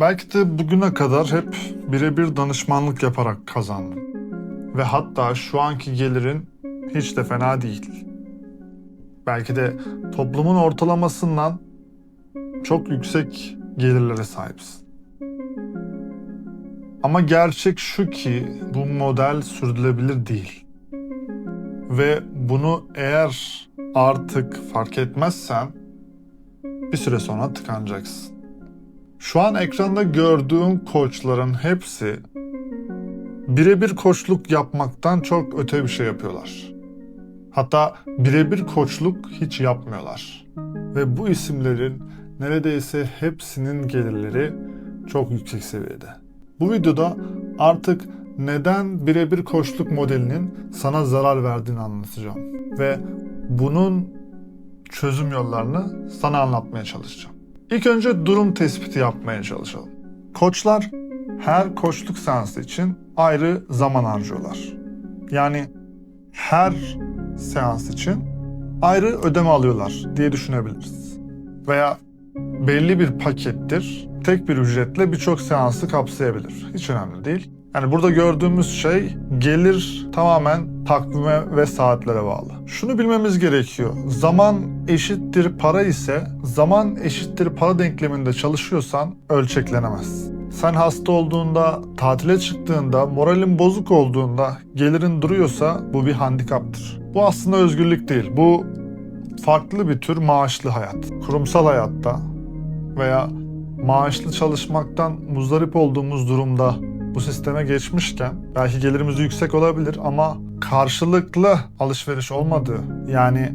Belki de bugüne kadar hep birebir danışmanlık yaparak kazandın. Ve hatta şu anki gelirin hiç de fena değil. Belki de toplumun ortalamasından çok yüksek gelirlere sahipsin. Ama gerçek şu ki bu model sürdürülebilir değil. Ve bunu eğer artık fark etmezsen bir süre sonra tıkanacaksın. Şu an ekranda gördüğün koçların hepsi birebir koçluk yapmaktan çok öte bir şey yapıyorlar. Hatta birebir koçluk hiç yapmıyorlar. Ve bu isimlerin neredeyse hepsinin gelirleri çok yüksek seviyede. Bu videoda artık neden birebir koçluk modelinin sana zarar verdiğini anlatacağım. Ve bunun çözüm yollarını sana anlatmaya çalışacağım. İlk önce durum tespiti yapmaya çalışalım. Koçlar her koçluk seansı için ayrı zaman harcıyorlar. Yani her seans için ayrı ödeme alıyorlar diye düşünebiliriz. Veya belli bir pakettir, tek bir ücretle birçok seansı kapsayabilir. Hiç önemli değil. Yani burada gördüğümüz şey gelir tamamen takvime ve saatlere bağlı. Şunu bilmemiz gerekiyor. Zaman eşittir para ise zaman eşittir para denkleminde çalışıyorsan ölçeklenemez. Sen hasta olduğunda, tatile çıktığında, moralin bozuk olduğunda gelirin duruyorsa bu bir handikaptır. Bu aslında özgürlük değil. Bu farklı bir tür maaşlı hayat. Kurumsal hayatta veya maaşlı çalışmaktan muzdarip olduğumuz durumda bu sisteme geçmişken belki gelirimiz yüksek olabilir ama karşılıklı alışveriş olmadığı yani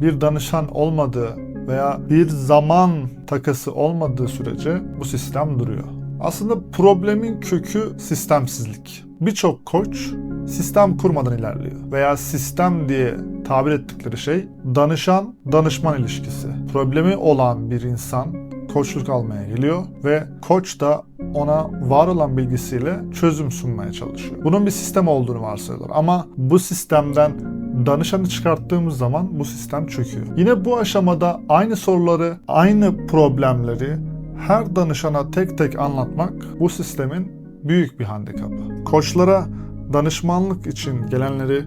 bir danışan olmadığı veya bir zaman takası olmadığı sürece bu sistem duruyor. Aslında problemin kökü sistemsizlik. Birçok koç sistem kurmadan ilerliyor veya sistem diye tabir ettikleri şey danışan danışman ilişkisi. Problemi olan bir insan koçluk almaya geliyor ve koç da ona var olan bilgisiyle çözüm sunmaya çalışıyor. Bunun bir sistem olduğunu varsayıyorlar ama bu sistemden danışanı çıkarttığımız zaman bu sistem çöküyor. Yine bu aşamada aynı soruları, aynı problemleri her danışana tek tek anlatmak bu sistemin büyük bir handikapı. Koçlara danışmanlık için gelenleri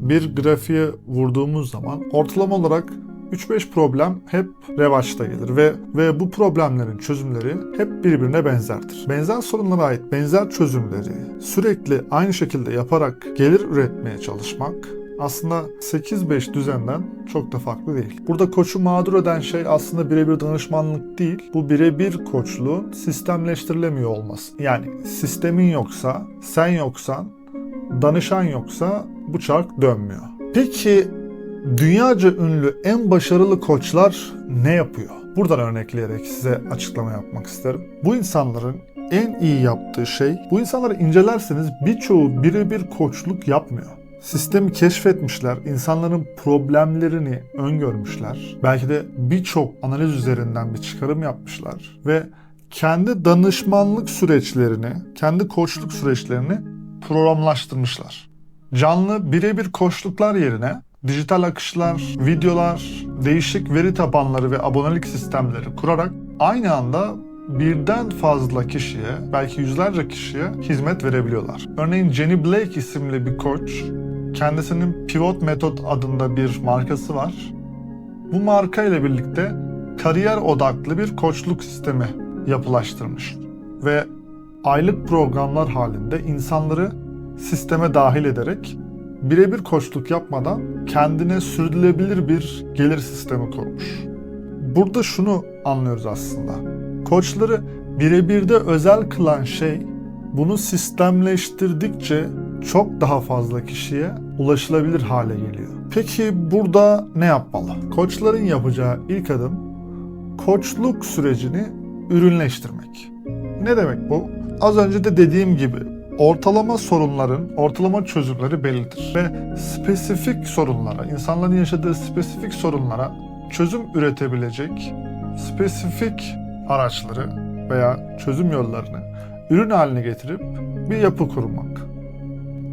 bir grafiğe vurduğumuz zaman ortalama olarak 3-5 problem hep revaçta gelir ve ve bu problemlerin çözümleri hep birbirine benzerdir. Benzer sorunlara ait benzer çözümleri sürekli aynı şekilde yaparak gelir üretmeye çalışmak aslında 8-5 düzenden çok da farklı değil. Burada koçu mağdur eden şey aslında birebir danışmanlık değil. Bu birebir koçluğun sistemleştirilemiyor olması. Yani sistemin yoksa, sen yoksan, danışan yoksa bu çark dönmüyor. Peki dünyaca ünlü en başarılı koçlar ne yapıyor? Buradan örnekleyerek size açıklama yapmak isterim. Bu insanların en iyi yaptığı şey, bu insanları incelerseniz birçoğu birebir koçluk yapmıyor. Sistemi keşfetmişler, insanların problemlerini öngörmüşler. Belki de birçok analiz üzerinden bir çıkarım yapmışlar ve kendi danışmanlık süreçlerini, kendi koçluk süreçlerini programlaştırmışlar. Canlı birebir koçluklar yerine dijital akışlar, videolar, değişik veri tabanları ve abonelik sistemleri kurarak aynı anda birden fazla kişiye, belki yüzlerce kişiye hizmet verebiliyorlar. Örneğin Jenny Blake isimli bir koç, kendisinin Pivot Method adında bir markası var. Bu marka ile birlikte kariyer odaklı bir koçluk sistemi yapılaştırmış ve aylık programlar halinde insanları sisteme dahil ederek birebir koçluk yapmadan kendine sürdürülebilir bir gelir sistemi kurmuş. Burada şunu anlıyoruz aslında. Koçları birebir de özel kılan şey bunu sistemleştirdikçe çok daha fazla kişiye ulaşılabilir hale geliyor. Peki burada ne yapmalı? Koçların yapacağı ilk adım koçluk sürecini ürünleştirmek. Ne demek bu? Az önce de dediğim gibi ortalama sorunların, ortalama çözümleri bellidir. Ve spesifik sorunlara, insanların yaşadığı spesifik sorunlara çözüm üretebilecek spesifik araçları veya çözüm yollarını ürün haline getirip bir yapı kurmak.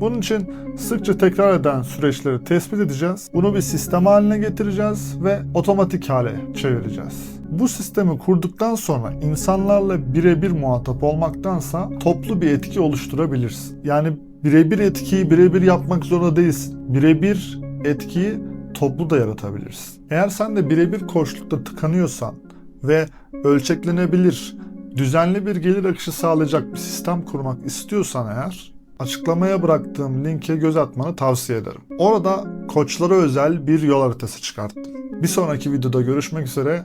Bunun için sıkça tekrar eden süreçleri tespit edeceğiz. Bunu bir sistem haline getireceğiz ve otomatik hale çevireceğiz. Bu sistemi kurduktan sonra insanlarla birebir muhatap olmaktansa toplu bir etki oluşturabilirsin. Yani birebir etkiyi birebir yapmak zorunda değilsin. Birebir etkiyi toplu da yaratabilirsin. Eğer sen de birebir koçlukta tıkanıyorsan ve ölçeklenebilir, düzenli bir gelir akışı sağlayacak bir sistem kurmak istiyorsan eğer açıklamaya bıraktığım linke göz atmanı tavsiye ederim. Orada koçlara özel bir yol haritası çıkarttım. Bir sonraki videoda görüşmek üzere.